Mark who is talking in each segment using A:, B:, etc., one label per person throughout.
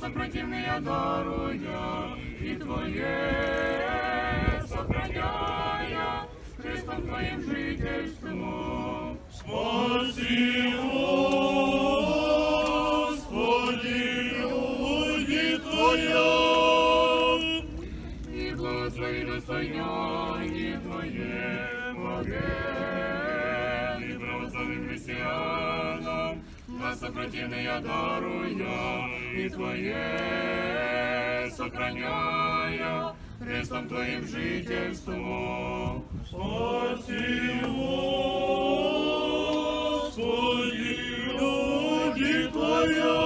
A: сопротивные даруя, и Твое сохраняя, Христом Твоим жительством.
B: Спаси, Господи, люди Твоя.
A: И благослови достояние Твое, Богем, и православным христианам, на сопротивные даруя, и Твое сохраняя, Христом Твоим жительством.
B: Спаси, Господи, люди Твоя.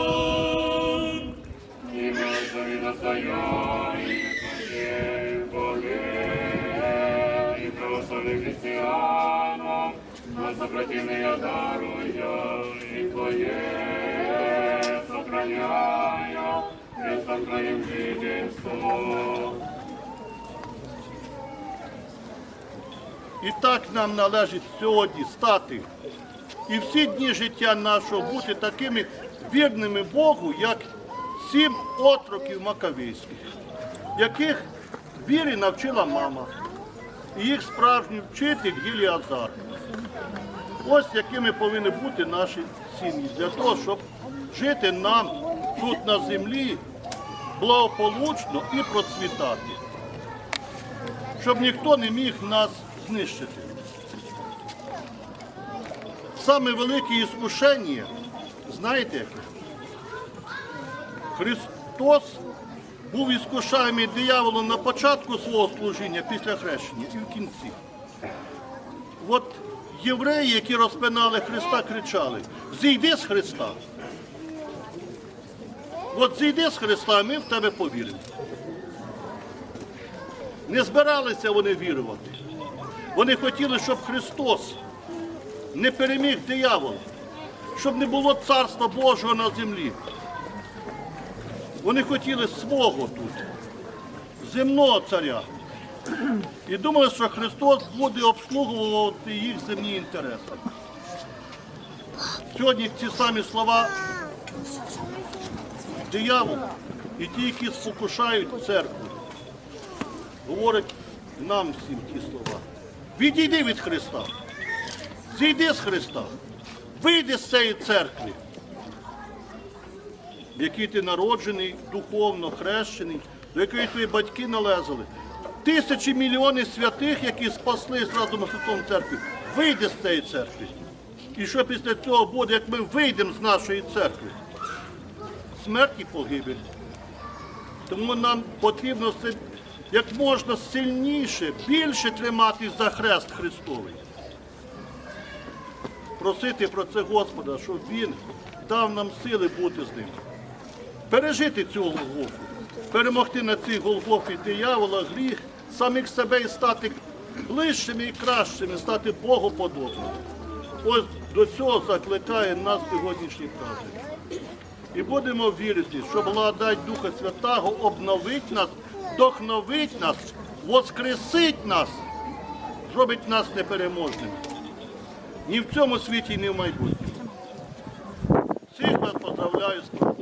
A: И благослови достояние Твое, Богем, и православным христианам, на сопротивные даруя, и Твое сохраняя, Христом Твоим жительством.
C: І так нам належить сьогодні стати і всі дні життя нашого бути такими вірними Богу, як сім отроків Макавейських, яких вірі навчила мама, і їх справжній вчитель Гіліазар. Ось якими повинні бути наші сім'ї для того, щоб жити нам тут на землі благополучно і процвітати щоб ніхто не міг нас знищити. Саме велике іскушення, знаєте? Христос був іскушаємий дияволом на початку свого служіння після хрещення і в кінці. От євреї, які розпинали Христа, кричали: зійди з Христа. От зійди з Христа, ми в тебе повіримо. Не збиралися вони вірувати. Вони хотіли, щоб Христос не переміг диявола, щоб не було царства Божого на землі. Вони хотіли свого тут, земного царя. І думали, що Христос буде обслуговувати їх земні інтереси. Сьогодні ці самі слова диявол і ті, які спокушають церкву говорить нам всім ті слова. Відійди від Христа. Зійди з Христа. Вийди з цієї церкви, в якій ти народжений, духовно хрещений, до якої твої батьки належали. Тисячі мільйони святих, які спаслись разом з Святом церкві. Вийди з цієї церкви. І що після цього буде, як ми вийдемо з нашої церкви? Смерть і погибель. Тому нам потрібно як можна сильніше, більше триматись за хрест Христовий. Просити про це Господа, щоб Він дав нам сили бути з ним. Пережити цю Голгофу, перемогти на цій Голгофі диявола, гріх, самих себе і стати ближчими і кращими, стати Богоподобними. Ось до цього закликає нас сьогоднішній праздник. І будемо вірити, що благодать Духа Святого обновить нас, вдохновить нас, воскресить нас, зробить нас непереможними. Ні в цьому світі, ні в майбутньому. Всіх вас поздравляю з